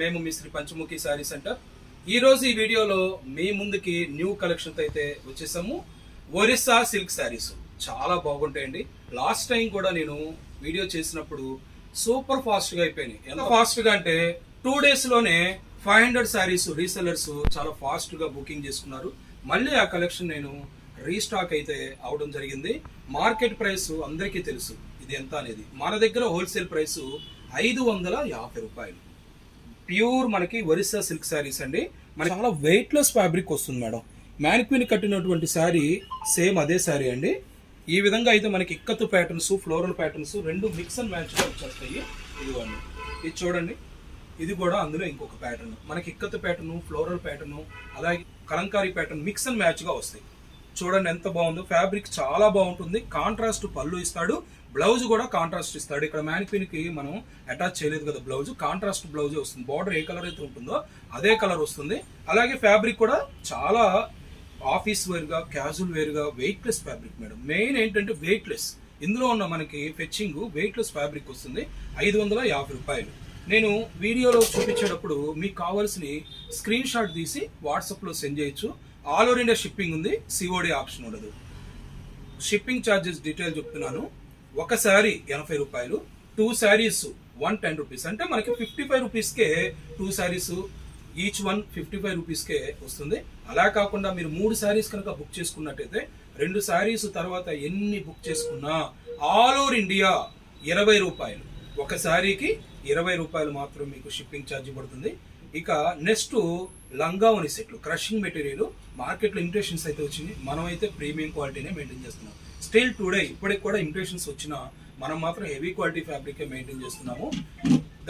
మేము మీ శ్రీ పంచముఖి శారీ సెంటర్. ఈ రోజు ఈ వీడియోలో మీ ముందుకి న్యూ కలెక్షన్ అయితే వచ్చేసాము. ఒరిస్సా సిల్క్ శారీస్. చాలా బాగుంటాయండి. లాస్ట్ టైం కూడా నేను వీడియో చేసినప్పుడు సూపర్ ఫాస్ట్గా అయిపోయినాయి. ఎంత ఫాస్ట్గా అంటే టూ డేస్లోనే ఫైవ్ హండ్రెడ్ శారీస్ రీసెలర్స్ చాలా ఫాస్ట్గా బుకింగ్ చేసుకున్నారు. మళ్ళీ ఆ కలెక్షన్ నేను రీస్టాక్ అయితే అవడం జరిగింది. మార్కెట్ ప్రైస్ అందరికీ తెలుసు. ఇది ఎంత అనేది. మన దగ్గర హోల్సేల్ ప్రైస్ ఐదు వందల యాభై రూపాయలు. ప్యూర్ మనకి ఒరిస్సా సిల్క్ శారీస్ అండి. మనకి చాలా వెయిట్ లెస్ ఫ్యాబ్రిక్ వస్తుంది మేడం. మ్యానిక్విన్ కట్టినటువంటి శారీ సేమ్ అదే శారీ అండి. ఈ విధంగా అయితే మనకి ఇక్కత్తు ప్యాటర్న్స్ ఫ్లోరల్ ప్యాటర్న్స్ రెండు మిక్స్ అండ్ మ్యాచ్గా వచ్చేస్తాయి. ఇదిగోండి. ఇది చూడండి. ఇది కూడా అందులో ఇంకొక ప్యాటర్న్ మనకి ఇక్కత్తు ప్యాటర్న్ ఫ్లోరల్ ప్యాటర్న్ అలాగే కలంకారీ ప్యాటర్న్ మిక్స్ అండ్ మ్యాచ్గా వస్తాయి. చూడండి ఎంత బాగుందో. ఫ్యాబ్రిక్ చాలా బాగుంటుంది. కాంట్రాస్ట్ పళ్ళు ఇస్తాడు. బ్లౌజ్ కూడా కాంట్రాస్ట్ ఇస్తాడు. ఇక్కడ మ్యానిక్విన్ మనం అటాచ్ చేయలేదు కదా బ్లౌజ్. కాంట్రాస్ట్ బ్లౌజే వస్తుంది. బార్డర్ ఏ కలర్ అయితే ఉంటుందో అదే కలర్ వస్తుంది. అలాగే ఫ్యాబ్రిక్ కూడా చాలా ఆఫీస్ వేర్గా క్యాజువల్ వేర్గా వెయిట్లెస్ ఫ్యాబ్రిక్ మేడం. మెయిన్ ఏంటంటే వెయిట్లెస్. ఇందులో ఉన్న మనకి ఫెచ్చింగ్ వెయిట్లెస్ ఫ్యాబ్రిక్ వస్తుంది. ఐదు వందల యాభై రూపాయలు. నేను వీడియోలో చూపించేటప్పుడు మీకు కావాల్సిన స్క్రీన్ షాట్ తీసి వాట్సాప్లో సెండ్ చేయొచ్చు. ఆల్ ఓవర్ ఇండియా షిప్పింగ్ ఉంది. సిఓడి ఆప్షన్ ఉండదు. షిప్పింగ్ ఛార్జెస్ డీటెయిల్ చెప్తున్నాను. ఒక శారీ ఎనభై రూపాయలు two saris one ten rupees అంటే మనకి ఫిఫ్టీ ఫైవ్ రూపీస్కే two saris each one fifty five రూపీస్కే వస్తుంది. అలా కాకుండా మీరు మూడు శారీస్ కనుక బుక్ చేసుకున్నట్టయితే రెండు శారీస్ తర్వాత ఎన్ని బుక్ చేసుకున్నా ఆల్ ఓవర్ ఇండియా ఇరవై రూపాయలు. ఒక శారీకి ఇరవై రూపాయలు మాత్రం మీకు షిప్పింగ్ ఛార్జ్ పడుతుంది. ఇక నెక్స్ట్ లంగావని సెట్లు క్రషింగ్ మెటీరియల్ మార్కెట్లో ఇంట్రెషన్స్ అయితే వచ్చింది. మనమైతే ప్రీమియం క్వాలిటీనే మెయింటైన్ చేస్తున్నాం. స్టిల్ టుడే ఇప్పటికి కూడా ఇంప్రెషన్స్ వచ్చినా మనం మాత్రం హెవీ క్వాలిటీ ఫ్యాబ్రికే మెయింటైన్ చేస్తున్నాము.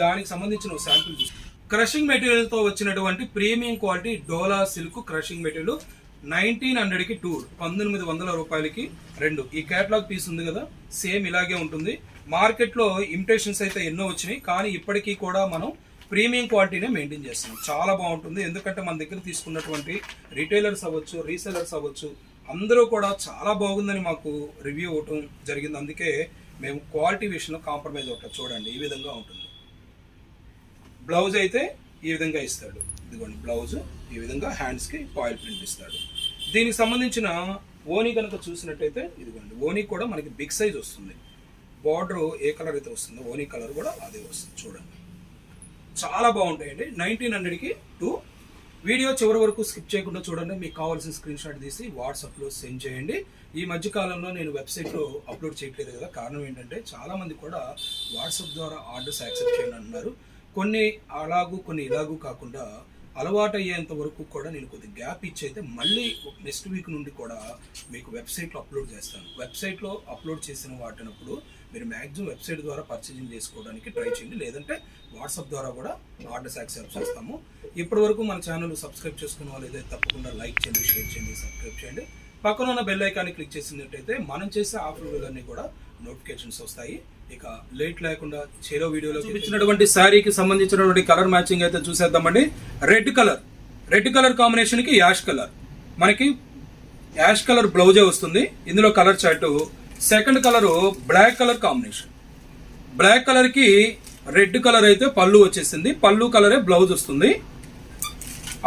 దానికి సంబంధించిన శాంపుల్ చూస్తున్నాం క్రషింగ్ మెటీరియల్తో వచ్చినటువంటి premium quality Dola silk crushing material nineteen హండ్రెడ్కి టూ పంతొమ్మిది వందల రూపాయలకి రెండు. ఈ కేటలాగ్ పీస్ ఉంది కదా సేమ్ ఇలాగే ఉంటుంది. మార్కెట్లో ఇమిటేషన్స్ అయితే ఎన్నో వచ్చినాయి కానీ ఇప్పటికీ కూడా మనం ప్రీమియం క్వాలిటీనే మెయింటైన్ చేస్తున్నాం. చాలా బాగుంటుంది. ఎందుకంటే మన దగ్గర తీసుకున్నటువంటి రీటైలర్స్ అవ్వచ్చు రీసెలర్స్ అవ్వచ్చు అందరూ కూడా చాలా బాగుందని మాకు రివ్యూ ఇవ్వటం జరిగింది. అందుకే మేము క్వాలిటీ విషయంలో కాంప్రమైజ్ అవుతాం. చూడండి ఈ విధంగా ఉంటుంది. బ్లౌజ్ అయితే ఈ విధంగా ఇస్తాడు. ఇదిగోండి బ్లౌజ్ ఈ విధంగా హ్యాండ్స్కి పాయిల్ ప్రింట్ ఇస్తాడు. దీనికి సంబంధించిన ఓనీ కనుక చూసినట్టయితే ఇదిగోండి ఓనీ కూడా మనకి బిగ్ సైజ్ వస్తుంది. బార్డర్ ఏ కలర్ అయితే వస్తుందో ఓనీ కలర్ కూడా అదే వస్తుంది. చూడండి. చాలా బాగుంటాయండి. నైన్టీన్ హండ్రెడ్కి టూ వీడియో చివరి వరకు స్కిప్ చేయకుండా చూడండి. మీకు కావాల్సిన స్క్రీన్ షాట్ తీసి వాట్సాప్లో సెండ్ చేయండి. ఈ మధ్య కాలంలో నేను వెబ్సైట్లో అప్లోడ్ చేయట్లేదు కదా. కారణం ఏంటంటే చాలామంది కూడా వాట్సాప్ ద్వారా ఆర్డర్స్ యాక్సెప్ట్ చేయండి అంటున్నారు. కొన్ని అలాగూ కొన్ని ఇలాగూ కాకుండా అలవాటు అయ్యేంత వరకు కూడా నేను కొద్ది గ్యాప్ ఇచ్చైతే మళ్ళీ నెక్స్ట్ వీక్ నుండి కూడా మీకు వెబ్సైట్లో అప్లోడ్ చేస్తాను. వెబ్సైట్లో అప్లోడ్ చేసిన వాటినప్పుడు మీరు మ్యాక్సిమం వెబ్సైట్ ద్వారా పర్చేజింగ్ చేసుకోవడానికి ట్రై చేయండి. లేదంటే వాట్సాప్ ద్వారా కూడా ఆర్డర్స్ యాక్సెప్ట్ చేస్తాము ఇప్పటి వరకు మన ఛానల్ సబ్స్క్రైబ్ చేసుకున్న వాళ్ళు ఏదైతే తప్పకుండా లైక్ చేయండి షేర్ చేయండి సబ్స్క్రైబ్ చేయండి. పక్కన ఉన్న బెల్ ఐకాన్ని క్లిక్ చేసినట్టయితే మనం చేసే ఆఫర్లన్నీ కూడా నోటిఫికేషన్స్ వస్తాయి. ఇక లేట్ లేకుండా చేరో వీడియోలో చూపించినటువంటి శారీకి సంబంధించినటువంటి కలర్ మ్యాచింగ్ అయితే చూసేద్దామండి. Red colour. రెడ్ కలర్ కాంబినేషన్కి యాష్ కలర్. మనకి యాష్ కలర్ బ్లౌజే వస్తుంది. ఇందులో colour chart second colour black colour combination. Black కలర్కి రెడ్ కలర్ అయితే పళ్ళు వచ్చేసింది పళ్ళు కలరే బ్లౌజ్ వస్తుంది.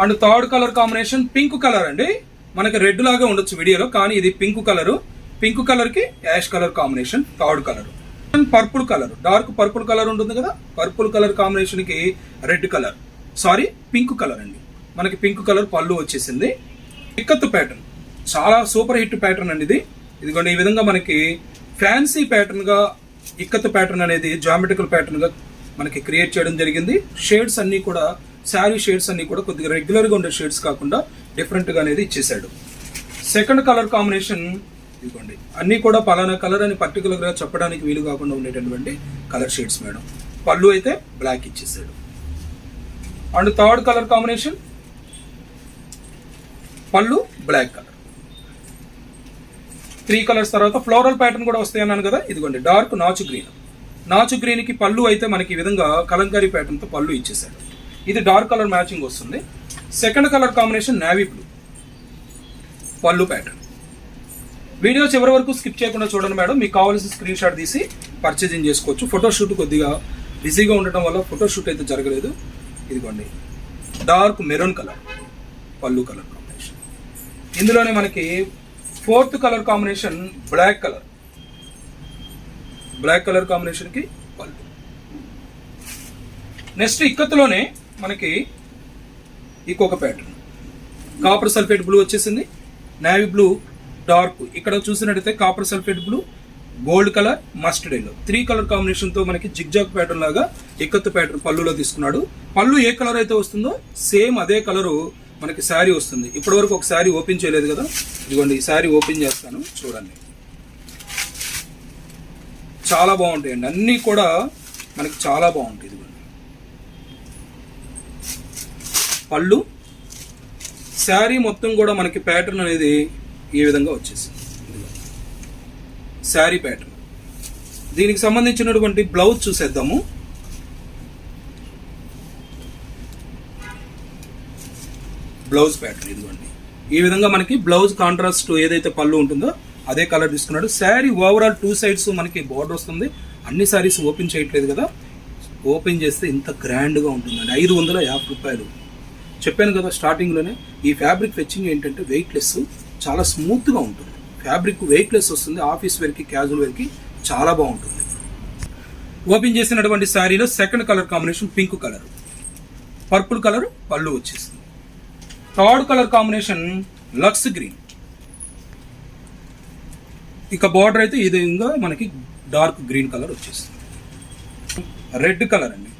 And third colour combination pink colour అండి. మనకి రెడ్ లాగా ఉండొచ్చు వీడియోలో కానీ ఇది పింక్ కలరు. పింక్ కలర్కి ash colour combination third colour. Purple colour. Dark purple colour ఉంటుంది కదా పర్పుల్ కలర్ కాంబినేషన్కి red colour. Sorry pink colour అండి. మనకి పింక్ కలర్ పళ్ళు వచ్చేసింది. ఇక్కత్తు ప్యాటర్న్. చాలా సూపర్ హిట్ ప్యాటర్న్ అండి ఇది. ఇదిగోండి ఈ విధంగా మనకి ఫ్యాన్సీ ప్యాటర్న్గా ఇక్కత్ ప్యాటర్న్ అనేది జామెట్రికల్ ప్యాటర్న్గా మనకి క్రియేట్ చేయడం జరిగింది. షేడ్స్ అన్నీ కూడా శారీ షేడ్స్ అన్నీ కూడా కొద్దిగా రెగ్యులర్గా ఉండే షేడ్స్ కాకుండా డిఫరెంట్గా అనేది ఇచ్చేసాడు సెకండ్ కలర్ కాంబినేషన్ ఇదిగోండి అన్నీ కూడా పలానా కలర్ అని పర్టికులర్గా చెప్పడానికి వీలు కాకుండా ఉండేటటువంటి కలర్ షేడ్స్ మేడం. పళ్ళు అయితే బ్లాక్ ఇచ్చేసాడు and third colour combination pallu black colour three colours తర్వాత ఫ్లోరల్ ప్యాటర్న్ కూడా వస్తాయి అన్నాను కదా? ఇదిగోండి డార్క్ నాచు గ్రీన్. నాచు గ్రీన్కి పళ్ళు అయితే మనకి ఈ విధంగా కలంకారీ ప్యాటర్న్తో పళ్ళు ఇచ్చేసాడు ఇది డార్క్ కలర్ మ్యాచింగ్ వస్తుంది. Second colour combination navy blue. Pallu pattern. Video చివరి వరకు స్కిప్ చేయకుండా చూడండి మేడం. మీకు కావాల్సిన స్క్రీన్ షాట్ తీసి పర్చేజింగ్ చేసుకోవచ్చు. ఫోటోషూట్ కొద్దిగా బిజీగా ఉండటం వల్ల ఫోటోషూట్ అయితే జరగలేదు. ఇదిగోండి dark maroon colour pallu colour combination. ఇందులోనే మనకి fourth colour combination black colour. Black colour కాంబినేషన్కి పళ్ళు. నెక్స్ట్ ఇక్కత్తులోనే మనకి ఇంకొక ప్యాటర్న్ కాపర్ సల్ఫేట్ బ్లూ వచ్చేసింది. నావీ బ్లూ డార్క్ ఇక్కడ చూసినట్టయితే copper sulphate blue gold colour mustard yellow three colour కాంబినేషన్తో మనకి జిగ్జాగ్ ప్యాటర్న్ లాగా ఎక్కత్తు ప్యాటర్న్ పళ్ళులో తీసుకున్నాడు. పళ్ళు ఏ కలర్ అయితే వస్తుందో సేమ్ అదే కలరు మనకి శారీ వస్తుంది. ఇప్పటి వరకు ఒక శారీ ఓపెన్ చేయలేదు కదా? ఇదిగోండి ఈ శారీ ఓపెన్ చేస్తాను. చూడండి. చాలా బాగుంటాయండి. అన్నీ కూడా మనకి చాలా బాగుంటాయి. ఇదిగోండి. పళ్ళు. శారీ మొత్తం కూడా మనకి ప్యాటర్న్ అనేది ఈ విధంగా వచ్చేసింది. శారీ ప్యాటర్న్ దీనికి సంబంధించినటువంటి బ్లౌజ్ చూసేద్దాము. బ్లౌజ్ ప్యాటర్న్ ఇదిగోండి. ఈ విధంగా మనకి బ్లౌజ్ కాంట్రాస్ట్ ఏదైతే పళ్ళు ఉంటుందో అదే కలర్ తీసుకున్నాడు. శారీ ఓవరాల్ టూ సైడ్స్ మనకి బార్డర్ వస్తుంది. అన్ని శారీస్ ఓపెన్ చేయట్లేదు కదా. ఓపెన్ చేస్తే ఇంత గ్రాండ్గా ఉంటుందండి. ఐదు వందల యాభై రూపాయలు. చెప్పాను కదా స్టార్టింగ్లోనే ఈ ఫ్యాబ్రిక్ ఫెచ్చింగ్ ఏంటంటే వెయిట్లెస్ చాలా స్మూత్గా ఉంటుంది. ఫ్యాబ్రిక్ వెయిట్లెస్ వస్తుంది ఆఫీస్ వేర్కి క్యాజువల్ వేర్కి చాలా బాగుంటుంది. ఓపెన్ చేసినటువంటి శారీలో second colour combination pink colour purple colour pallu వచ్చేసింది third colour combination lux green. ఇక బార్డర్ అయితే ఈ విధంగా మనకి డార్క్ గ్రీన్ కలర్ వచ్చేస్తుంది. రెడ్ కలర్ అండి.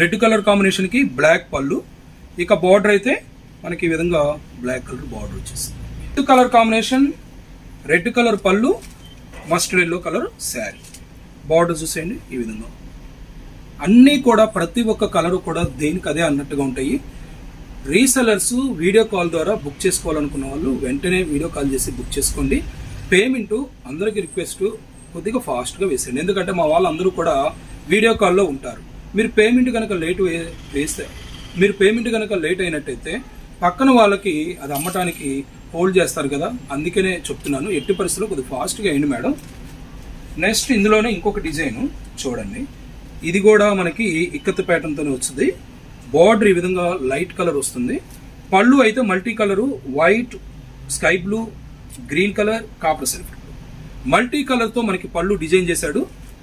రెడ్ కలర్ కాంబినేషన్కి బ్లాక్ పళ్ళు. ఇక బార్డర్ అయితే మనకి ఈ విధంగా బ్లాక్ కలర్ బార్డర్ వచ్చేస్తుంది. Red colour combination red colour pallu mustard yellow colour sari. Border చూసేయండి ఈ విధంగా. అన్నీ కూడా ప్రతి ఒక్క కలర్ కూడా దేనికి అదే అన్నట్టుగా ఉంటాయి. రీసెలర్స్ వీడియో కాల్ ద్వారా బుక్ చేసుకోవాలనుకున్న వాళ్ళు వెంటనే వీడియో కాల్ చేసి బుక్ చేసుకోండి. పేమెంట్ అందరికీ రిక్వెస్ట్ కొద్దిగా ఫాస్ట్గా వేసేయండి. ఎందుకంటే మా వాళ్ళందరూ కూడా వీడియో కాల్లో ఉంటారు. మీరు పేమెంట్ కనుక లేట్ వే- వేస్తే మీరు పేమెంట్ కనుక లేట్ అయినట్టయితే పక్కన వాళ్ళకి అది అమ్మటానికి హోల్డ్ చేస్తారు కదా అందుకనే చెప్తున్నాను. ఎట్టి పరిస్థితుల్లో కొద్దిగా ఫాస్ట్గా అయింది మేడం. నెక్స్ట్ ఇందులోనే ఇంకొక డిజైన్ చూడండి. ఇది కూడా మనకి ఇక్కత్ ప్యాటర్న్తోనే వస్తుంది. బార్డర్ ఈ విధంగా లైట్ కలర్ వస్తుంది. పళ్ళు అయితే multi colour white sky blue green colour copper silver multi కలర్తో మనకి పళ్ళు డిజైన్ చేశాడు.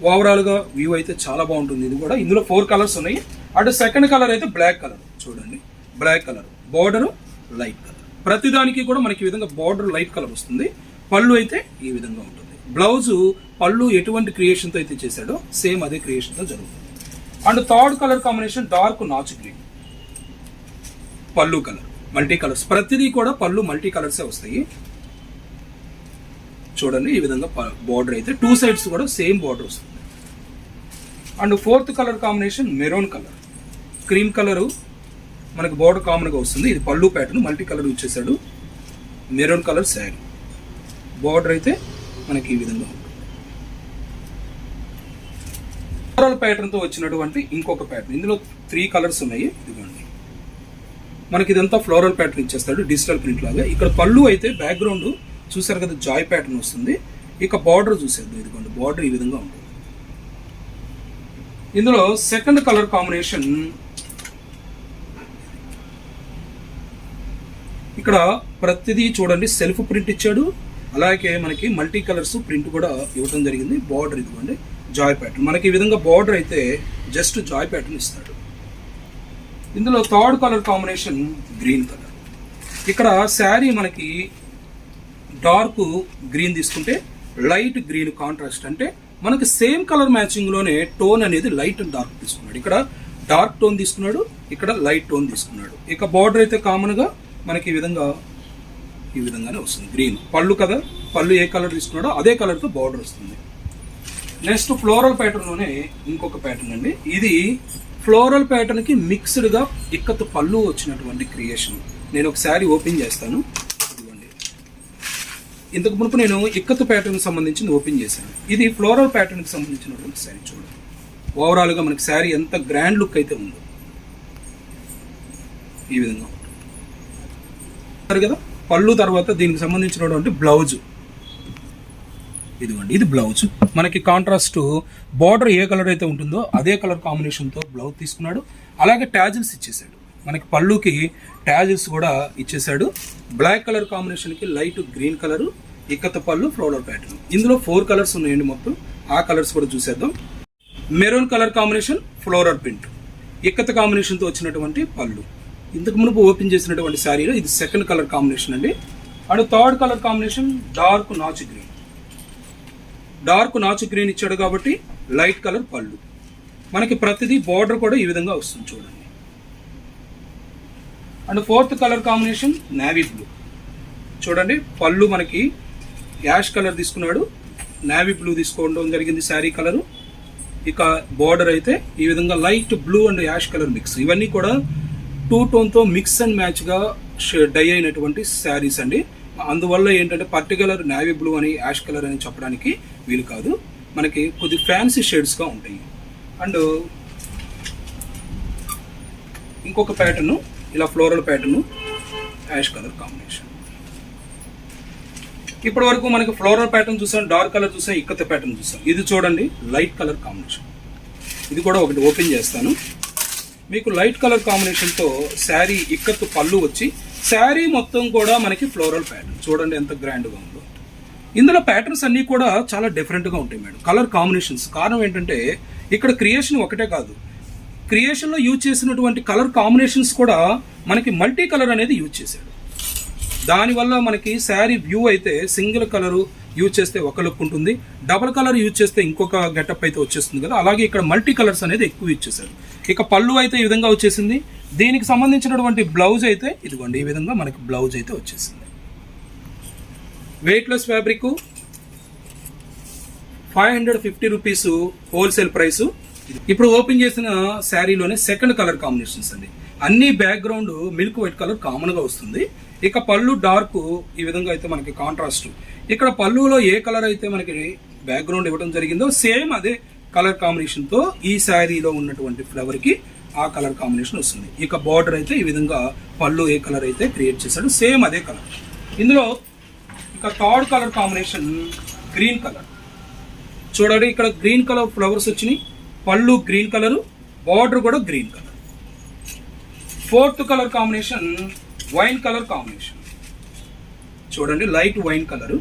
ఓవరాల్గా వ్యూ అయితే చాలా బాగుంటుంది. ఇది కూడా ఇందులో ఫోర్ కలర్స్ ఉన్నాయి. అటు సెకండ్ కలర్ అయితే బ్లాక్ కలర్. చూడండి. Black colour. Border light colour. ప్రతిదానికి కూడా మనకి ఈ విధంగా బార్డర్ లైట్ కలర్ వస్తుంది. పళ్ళు అయితే ఈ విధంగా ఉంటుంది. బ్లౌజు పళ్ళు ఎటువంటి క్రియేషన్తో అయితే చేశాడో సేమ్ అదే క్రియేషన్తో జరుగుతుంది. And third colour combination dark notch green. Pallu colour multi colours. ప్రతిదీ కూడా పళ్ళు మల్టీ కలర్సే వస్తాయి. చూడండి ఈ విధంగా బార్డర్ అయితే టూ సైడ్స్ కూడా సేమ్ బార్డర్ వస్తుంది. And fourth colour combination maroon colour. Cream colour మనకు బార్డర్ కామన్గా వస్తుంది. ఇది పళ్ళు ప్యాటర్న్ మల్టీ కలర్ ఇచ్చేసాడు మెరూన్ కలర్ శారీ. బార్డర్ అయితే మనకి ఈ విధంగా ఉంటుంది ఫ్లోరల్ ప్యాటర్న్తో వచ్చినటువంటి ఇంకొక ప్యాటర్న్ ఇందులో త్రీ కలర్స్ ఉన్నాయి. ఇదిగోండి. మనకి ఇదంతా ఫ్లోరల్ ప్యాటర్న్ ఇచ్చేస్తాడు డిజిటల్ ప్రింట్ లాగా. ఇక్కడ పళ్ళు అయితే బ్యాక్గ్రౌండ్ చూసారు కదా జాయ్ ప్యాటర్న్ వస్తుంది. ఇక బార్డర్ చూసేద్దాం. ఇదిగోండి బార్డర్ ఈ విధంగా ఉంటుంది. ఇందులో సెకండ్ కలర్ కాంబినేషన్ ఇక్కడ ప్రతిదీ చూడండి సెల్ఫ్ ప్రింట్ ఇచ్చాడు. అలాగే మనకి మల్టీ కలర్స్ ప్రింట్ కూడా ఇవ్వడం జరిగింది. బార్డర్ ఇదిగోండి. జాయ్ ప్యాటర్న్ మనకి ఈ విధంగా బార్డర్ అయితే జస్ట్ జాయ్ ప్యాటర్న్ ఇస్తాడు. ఇందులో third colour combination green colour ఇక్కడ శారీ మనకి డార్క్ గ్రీన్ తీసుకుంటే లైట్ గ్రీన్ కాంట్రాస్ట్ అంటే మనకి సేమ్ కలర్ మ్యాచింగ్లోనే టోన్ అనేది లైట్ అండ్ డార్క్ తీసుకున్నాడు. ఇక్కడ డార్క్ టోన్ తీసుకున్నాడు ఇక్కడ లైట్ టోన్ తీసుకున్నాడు. ఇక బార్డర్ అయితే కామన్గా మనకి ఈ విధంగా ఈ విధంగానే వస్తుంది. గ్రీన్ పళ్ళు కదా? పళ్ళు ఏ కలర్ తీసుకున్నాడో అదే కలర్తో బార్డర్ వస్తుంది. నెక్స్ట్ ఫ్లోరల్ ప్యాటర్న్లోనే ఇంకొక ప్యాటర్న్ అండి. ఇది ఫ్లోరల్ ప్యాటర్న్కి మిక్స్డ్గా మిక్స్డ్ ఇక్కత్ పళ్ళు వచ్చినటువంటి క్రియేషన్ నేను ఒక శారీ ఓపెన్ చేస్తాను. ఇదిగోండి. ఇంతకు మునుపు నేను ఇక్కత్ ప్యాటర్న్కి సంబంధించి ఓపెన్ చేశాను. ఇది ఫ్లోరల్ ప్యాటర్న్కి సంబంధించినటువంటి శారీ చూడండి. ఓవరాల్గా మనకి శారీ ఎంత గ్రాండ్ లుక్ అయితే ఉందో. ఈ విధంగా సరే కదా? పళ్ళు తర్వాత దీనికి సంబంధించినటువంటి బ్లౌజ్ ఇదిగోండి ఇది బ్లౌజ్ మనకి కాంట్రాస్ట్ బార్డర్ ఏ కలర్ అయితే ఉంటుందో అదే కలర్ కాంబినేషన్తో బ్లౌజ్ తీసుకున్నాడు. అలాగే ట్యాజిల్స్ ఇచ్చేసాడు. మనకి పళ్ళుకి ట్యాజిల్స్ కూడా ఇచ్చేసాడు. బ్లాక్ కలర్ కాంబినేషన్కి light green colour ikat pallu floral pattern ఇందులో ఫోర్ కలర్స్ ఉన్నాయండి మొత్తం. ఆ కలర్స్ కూడా చూసేద్దాం. Maroon colour combination floral print ikat కాంబినేషన్తో వచ్చినటువంటి పళ్ళు. ఇంతకు మునుపు ఓపెన్ చేసినటువంటి శారీలో ఇది సెకండ్ కలర్ కాంబినేషన్ అండి. And third colour combination dark నాచు గ్రీన్ డార్క్ నాచు గ్రీన్ ఇచ్చాడు కాబట్టి లైట్ కలర్ పళ్ళు. మనకి ప్రతిదీ బార్డర్ కూడా ఈ విధంగా వస్తుంది చూడండి. And fourth colour combination navy blue. చూడండి పళ్ళు మనకి యాష్ కలర్ తీసుకున్నాడు. నావీ బ్లూ తీసుకోవడం జరిగింది శారీ కలరు. ఇక బార్డర్ అయితే ఈ విధంగా light blue and ash colour mix. ఇవన్నీ కూడా టూ టోన్తో మిక్స్ అండ్ మ్యాచ్గా డై అయినటువంటి శారీస్ అండి. అందువల్ల ఏంటంటే పర్టికులర్ నావీ బ్లూ అని యాష్ కలర్ అని చెప్పడానికి వీలు కాదు. మనకి కొద్ది ఫ్యాన్సీ షేడ్స్గా ఉంటాయి. అండ్ ఇంకొక ప్యాటర్ను ఇలా floral pattern ash colour combination ఇప్పటి వరకు మనకి ఫ్లోరల్ ప్యాటర్న్ చూసాం డార్క్ కలర్ చూసాం ఇక్కత ప్యాటర్న్ చూసాం. ఇది చూడండి లైట్ కలర్ కాంబినేషన్ ఇది కూడా ఒకటి ఓపెన్ చేస్తాను. మీకు లైట్ కలర్ కాంబినేషన్తో శారీ ఇక్కత్తు పళ్ళు వచ్చి శారీ మొత్తం కూడా మనకి ఫ్లోరల్ ప్యాటర్న్ చూడండి ఎంత గ్రాండ్గా ఉందో. ఇందులో ప్యాటర్న్స్ అన్నీ కూడా చాలా డిఫరెంట్గా ఉంటాయి మేడం. కలర్ కాంబినేషన్స్ కారణం ఏంటంటే ఇక్కడ క్రియేషన్ ఒకటే కాదు. క్రియేషన్లో యూజ్ చేసినటువంటి కలర్ కాంబినేషన్స్ కూడా మనకి మల్టీ కలర్ అనేది యూజ్ చేశాడు దానివల్ల మనకి శారీ వ్యూ అయితే సింగిల్ కలర్ యూజ్ చేస్తే ఒక లుక్ ఉంటుంది. డబల్ కలర్ యూజ్ చేస్తే ఇంకొక గెటప్ అయితే వచ్చేస్తుంది కదా. అలాగే ఇక్కడ మల్టీ కలర్స్ అనేది ఎక్కువ యూజ్ చేశారు. ఇక పళ్ళు అయితే ఈ విధంగా వచ్చేసింది. దీనికి సంబంధించినటువంటి బ్లౌజ్ అయితే ఇదిగోండి ఈ విధంగా మనకి బ్లౌజ్ అయితే వచ్చేసింది. Weightless fabric five hundred fifty rupees wholesale price ఇప్పుడు ఓపెన్ చేసిన శారీలోనే సెకండ్ కలర్ కాంబినేషన్స్ అండి. అన్ని బ్యాక్గ్రౌండ్ మిల్క్ వైట్ కలర్ కామన్గా వస్తుంది. ఇక పళ్ళు డార్క్ ఈ విధంగా అయితే మనకి కాంట్రాస్ట్ ఇక్కడ పళ్ళులో ఏ కలర్ అయితే మనకి బ్యాక్గ్రౌండ్ ఇవ్వడం జరిగిందో సేమ్ అదే కలర్ కాంబినేషన్తో ఈ శారీలో ఉన్నటువంటి ఫ్లవర్కి ఆ కలర్ కాంబినేషన్ వస్తుంది. ఇక బార్డర్ అయితే ఈ విధంగా పళ్ళు ఏ కలర్ అయితే క్రియేట్ చేశాడు సేమ్ అదే కలర్ ఇందులో ఇక third colour combination green colour. చూడండి ఇక్కడ గ్రీన్ కలర్ ఫ్లవర్స్ వచ్చినాయి. పళ్ళు గ్రీన్ కలర్ బార్డర్ కూడా green colour. Fourth colour combination wine colour combination. చూడండి లైట్ వైన్ కలర్.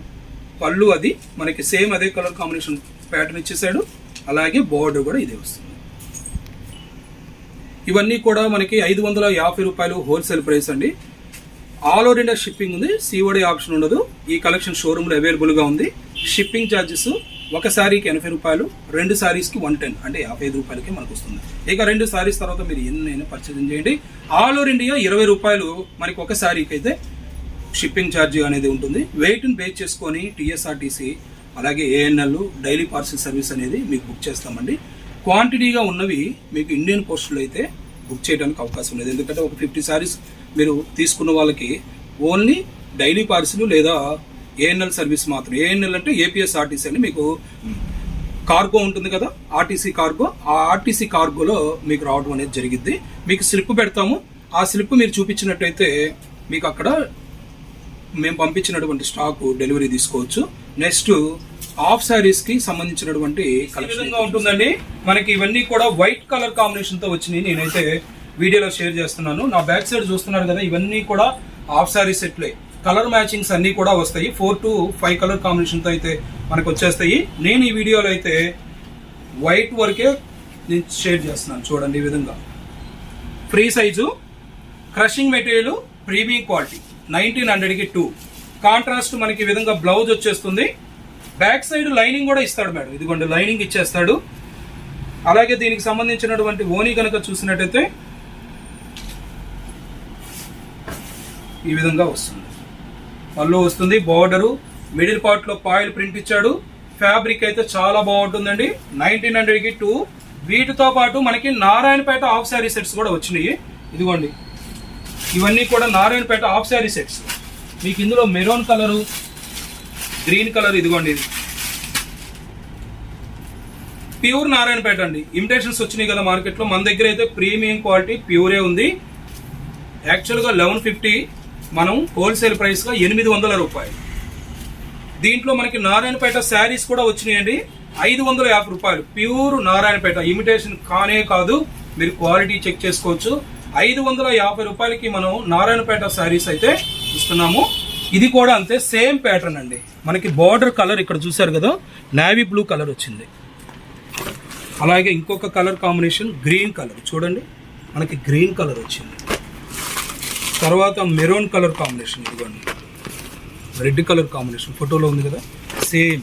పళ్ళు అది మనకి సేమ్ అదే కలర్ కాంబినేషన్ ప్యాటర్న్ ఇచ్చేసాడు. అలాగే బార్డర్ కూడా ఇదే వస్తుంది. ఇవన్నీ కూడా మనకి ఐదు వందల యాభై రూపాయలు హోల్సేల్ ప్రైస్ అండి. ఆల్ ఓవర్ ఇండియా షిప్పింగ్ ఉంది. సిఓడి ఆప్షన్ ఉండదు. ఈ కలెక్షన్ షోరూమ్లో అవైలబుల్గా ఉంది. షిప్పింగ్ ఛార్జెస్ ఒక శారీకి ఎనభై రూపాయలు రెండు శారీస్కి వన్ టెన్ అంటే యాభై ఐదు రూపాయలకి మనకు వస్తుంది. ఇక రెండు శారీస్ తర్వాత మీరు ఎన్నైనా పర్చేజ్ చేయండి. ఆల్ ఓవర్ ఇండియా ఇరవై రూపాయలు మనకి ఒక శారీకి అయితే షిప్పింగ్ ఛార్జ్ అనేది ఉంటుంది. వెయిట్ని బేస్ చేసుకొని టీఎస్ఆర్టీసీ అలాగే ఏఎన్ఎల్ డైలీ పార్సిల్ సర్వీస్ అనేది మీకు బుక్ చేస్తామండి. క్వాంటిటీగా ఉన్నవి మీకు ఇండియన్ పోస్టులు అయితే బుక్ చేయడానికి అవకాశం లేదు. ఎందుకంటే ఒక ఫిఫ్టీ సారీస్ మీరు తీసుకున్న వాళ్ళకి ఓన్లీ డైలీ పార్సిల్ లేదా ఏఎన్ఎల్ సర్వీస్ మాత్రం ఏఎన్ఎల్ అంటే ఏపీఎస్ ఆర్టీసీ అని మీకు కార్గో ఉంటుంది కదా ఆర్టీసీ కార్గో. ఆ ఆర్టీసీ కార్గోలో మీకు రావడం అనేది జరిగింది మీకు స్లిప్ పెడతాము. ఆ స్లిప్ మీరు చూపించినట్టయితే మీకు అక్కడ మేము పంపించినటువంటి స్టాక్ డెలివరీ తీసుకోవచ్చు. నెక్స్ట్ హాఫ్ శారీస్కి సంబంధించినటువంటి కలెక్షన్ ఉంటుందండి. మనకి ఇవన్నీ కూడా వైట్ కలర్ కాంబినేషన్తో వచ్చినాయి. నేనైతే వీడియోలో షేర్ చేస్తున్నాను. నా బ్యాక్ సైడ్ చూస్తున్నారు కదా ఇవన్నీ కూడా హాఫ్ శారీ సెట్లే. కలర్ మ్యాచింగ్స్ అన్ని కూడా వస్తాయి. ఫోర్ టు ఫైవ్ కలర్ కాంబినేషన్తో అయితే మనకు వచ్చేస్తాయి. నేను ఈ వీడియోలో అయితే వైట్ వరకే నేను షేర్ చేస్తున్నాను చూడండి ఈ విధంగా. Free size crushing material premium quality nineteen హండ్రెడ్కి టూ కాంట్రాస్ట్ మనకి ఈ విధంగా బ్లౌజ్ వచ్చేస్తుంది. బ్యాక్ సైడ్ లైనింగ్ కూడా ఇస్తాడు మేడం. ఇదిగోండి లైనింగ్ ఇచ్చేస్తాడు. అలాగే దీనికి సంబంధించినటువంటి ఓని కనుక చూసినట్టయితే ఈ విధంగా వస్తుంది. పళ్ళు వస్తుంది బార్డరు మిడిల్ పార్ట్లో పాయిల్ ప్రింట్ ఇచ్చాడు. ఫ్యాబ్రిక్ అయితే చాలా బాగుంటుందండి. నైన్టీన్ హండ్రెడ్కి టూ. వీటితో పాటు మనకి నారాయణపేట హాఫ్ శారీ సెట్స్ కూడా వచ్చినాయి. ఇదిగోండి. ఇవన్నీ కూడా నారాయణపేట హాఫ్ శారీ సెట్స్. మీకు ఇందులో మెరూన్ కలరు గ్రీన్ కలర్ ఇదిగోండి ఇది. ప్యూర్ నారాయణపేట అండి. ఇమిటేషన్స్ వచ్చినాయి కదా మార్కెట్లో. మన దగ్గర అయితే ప్రీమియం క్వాలిటీ ప్యూరే ఉంది. యాక్చువల్గా లెవెన్ ఫిఫ్టీ మనం హోల్సేల్ ప్రైస్గా ఎనిమిది వందల రూపాయలు. దీంట్లో మనకి నారాయణపేట శారీస్ కూడా వచ్చినాయండి. ఐదు వందల యాభై రూపాయలు. ప్యూర్ నారాయణపేట. ఇమిటేషన్ కానే కాదు. మీరు క్వాలిటీ చెక్ చేసుకోవచ్చు. ఐదు వందల యాభై రూపాయలకి మనం నారాయణపేట శారీస్ అయితే ఇస్తున్నాము. ఇది కూడా అంతే సేమ్ ప్యాటర్న్ అండి. మనకి బార్డర్ కలర్ ఇక్కడ చూసారు కదా? నావీ బ్లూ కలర్ వచ్చింది. అలాగే ఇంకొక కలర్ కాంబినేషన్ గ్రీన్ కలర్ చూడండి. మనకి గ్రీన్ కలర్ వచ్చింది. తర్వాత మెరూన్ కలర్ కాంబినేషన్ ఇదిగోండి. Red colour combination. ఫోటోలో ఉంది కదా? సేమ్.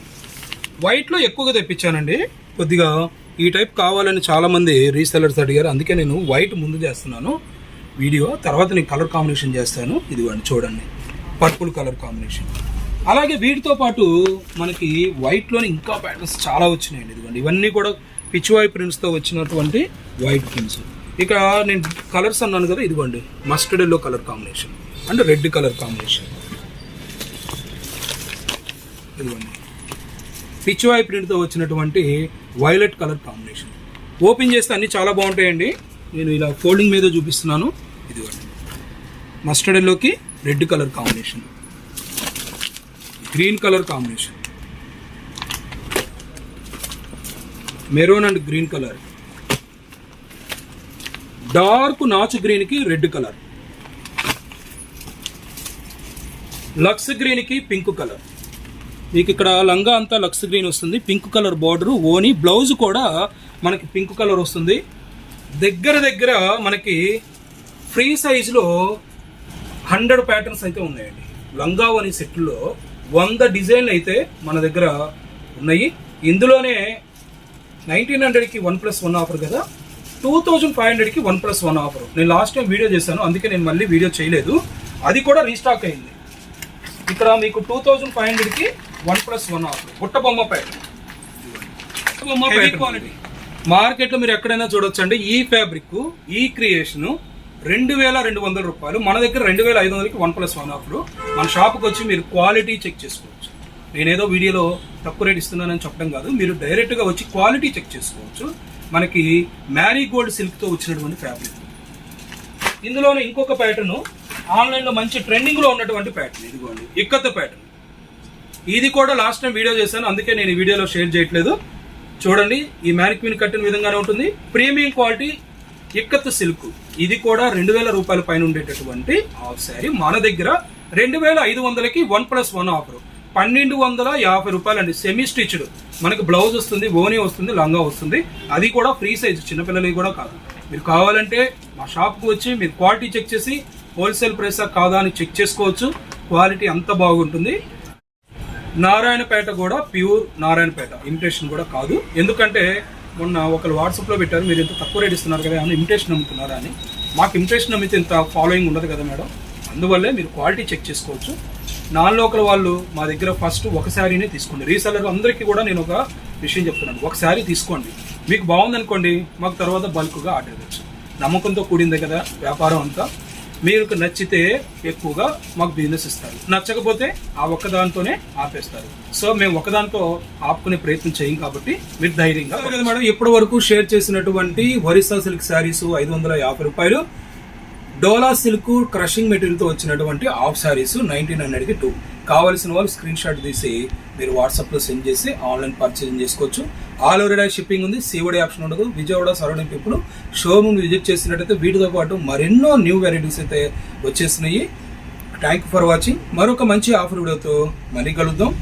వైట్లో ఎక్కువగా తెప్పించానండి. కొద్దిగా ఈ టైప్ కావాలని చాలామంది రీసెలర్స్ అడిగారు. అందుకే నేను వైట్ ముందు చేస్తున్నాను. వీడియో తర్వాత నేను కలర్ కాంబినేషన్ చేస్తాను. ఇదిగోండి చూడండి. Purple colour combination. అలాగే వీటితో పాటు మనకి వైట్లోని ఇంకా ప్యాటర్న్స్ చాలా వచ్చినాయండి. ఇదిగోండి ఇవన్నీ కూడా పిచ్చివాయి ప్రింట్స్తో వచ్చినటువంటి వైట్ ప్రింట్స్ ఇక నేను కలర్స్ అన్నాను కదా ఇదిగోండి. Mustard yellow colour combination and red colour combination ఇదిగోండి. పిచ్చివాయి ప్రింట్తో వచ్చినటువంటి వైలెట్ కలర్ కాంబినేషన్ ఓపెన్ చేస్తే అన్నీ చాలా బాగుంటాయండి. నేను ఇలా ఫోల్డింగ్ మీద చూపిస్తున్నాను. ఇదిగోండి. మస్టర్డ్ ఎల్లోకి red colour combination green colour combination maroon and green colour dark నాచు గ్రీన్కి రెడ్ కలర్. లక్స్ గ్రీన్కి పింక్ కలర్. మీకు ఇక్కడ లంగా అంతా లక్స్ గ్రీన్ వస్తుంది పింక్ కలర్ బార్డర్ ఓని బ్లౌజ్ కూడా మనకి పింక్ కలర్ వస్తుంది. దగ్గర దగ్గర మనకి ఫ్రీ సైజులో హండ్రెడ్ ప్యాటర్న్స్ అయితే ఉన్నాయండి. లంగా ఓని సెట్లో వంద డిజైన్లు అయితే మన దగ్గర ఉన్నాయి. ఇందులోనే నైన్టీన్ హండ్రెడ్కి వన్ ప్లస్ వన్ ఆఫర్ కదా? టూ థౌజండ్ ఫైవ్ హండ్రెడ్కి వన్ ప్లస్ వన్ ఆఫర్. నేను లాస్ట్ టైం వీడియో చేశాను అందుకే నేను మళ్ళీ వీడియో చేయలేదు. అది కూడా రీస్టాక్ అయింది. ఇక్కడ మీకు టూ థౌజండ్ ఫైవ్ హండ్రెడ్కి వన్ ప్లస్ వన్ ఆఫర్. బుట్ట బొమ్మ బొమ్మ క్వాలిటీ మార్కెట్లో మీరు ఎక్కడైనా చూడొచ్చండి ఈ ఫ్యాబ్రిక్ ఈ క్రియేషన్ రెండు వేల రెండు వందల రూపాయలు మన దగ్గర రెండు వేల ఐదు వందలకి వన్ ప్లస్ వన్ ఆఫర్. మన షాప్కి వచ్చి మీరు క్వాలిటీ చెక్ చేసుకోవచ్చు. నేనేదో వీడియోలో తక్కువ రేట్ ఇస్తున్నానని చెప్పడం కాదు మీరు డైరెక్ట్గా వచ్చి క్వాలిటీ చెక్ చేసుకోవచ్చు. మనకి మ్యారీగోల్డ్ సిల్క్తో వచ్చినటువంటి ఫ్యాబ్రిక్ ఇందులోనే ఇంకొక ప్యాటర్న్ ఆన్లైన్లో మంచి ట్రెండింగ్లో ఉన్నటువంటి ప్యాటర్న్ ఇదిగోండి. ఇక్కత ప్యాటర్న్ ఇది కూడా లాస్ట్ టైం వీడియో చేశాను అందుకే నేను ఈ వీడియోలో షేర్ చేయట్లేదు. చూడండి ఈ మ్యానిక్విన్ కట్టిన విధంగానే ఉంటుంది. ప్రీమియం క్వాలిటీ ఇక్కత్ సిల్క్ ఇది కూడా రెండు వేల రూపాయల పైన ఉండేటటువంటి హాఫ్ శారీ మన దగ్గర రెండు వేల ఐదు వందలకి వన్ ప్లస్ వన్ ఆఫర్ పన్నెండు వందల యాభై రూపాయలు అండి సెమీ స్టిచ్డ్ మనకి బ్లౌజ్ వస్తుంది ఓనీ వస్తుంది లంగా వస్తుంది. అది కూడా ఫ్రీ సైజ్ చిన్నపిల్లలకి కూడా కాదు. మీరు కావాలంటే మా షాప్కి వచ్చి మీరు క్వాలిటీ చెక్ చేసి హోల్సేల్ ప్రైసా కాదా అని చెక్ చేసుకోవచ్చు. క్వాలిటీ అంత బాగుంటుంది. నారాయణపేట కూడా ప్యూర్ నారాయణపేట. ఇమిటేషన్ కూడా కాదు. ఎందుకంటే మొన్న ఒకరు వాట్సాప్లో పెట్టారు మీరు ఇంత తక్కువ రేట్ ఇస్తున్నారు కదా అని ఇమిటేషన్ అమ్ముతున్నారా అని. మాకు ఇమిటేషన్ అమ్మితే ఇంత ఫాలోయింగ్ ఉండదు కదా మేడం. అందువల్లే మీరు క్వాలిటీ చెక్ చేసుకోవచ్చు. నాన్ లోకల్ వాళ్ళు మా దగ్గర ఫస్ట్ ఒక శారీనే తీసుకోండి. రీసెలర్ అందరికీ కూడా నేను ఒక విషయం చెప్తున్నాను. ఒక శారీ తీసుకోండి. మీకు బాగుందనుకోండి మాకు తర్వాత బల్క్గా ఆర్డర్ ఇవ్వచ్చు. నమ్మకంతో కూడిందే కదా వ్యాపారం అంతా. మీకు నచ్చితే ఎక్కువగా మాకు బిజినెస్ ఇస్తారు. నచ్చకపోతే ఆ ఒక్కదాంతోనే ఆపేస్తారు. సో మేము ఒకదానితో ఆపుకునే ప్రయత్నం చేయం కాబట్టి మీరు ధైర్యంగా మేడం ఇప్పటి వరకు షేర్ చేసినటువంటి ఒరిస్సా సిల్క్ శారీస్ ఐదు వందల యాభై రూపాయలు. డోలా సిల్క్ క్రషింగ్ మెటీరియల్తో వచ్చినటువంటి హాఫ్ శారీస్ నైన్టీన్ హండ్రెడ్కి టూ కావాల్సిన వాళ్ళు స్క్రీన్ షాట్ తీసి మీరు వాట్సాప్లో సెండ్ చేసి ఆన్లైన్ పర్చేసింగ్ చేసుకోవచ్చు. ఆల్ ఓవర్ ఇండియా షిప్పింగ్ ఉంది. సీఓడి ఆప్షన్ ఉండదు. విజయవాడ సరౌండింగ్ ఇప్పుడు షోరూమ్ విజిట్ చేసినట్టయితే వీటితో పాటు మరెన్నో న్యూ వెరైటీస్ అయితే వచ్చేసినాయి థ్యాంక్ ఫర్ వాచింగ్ మరొక మంచి ఆఫర్ వీడియోతో మళ్ళీ కలుద్దాం.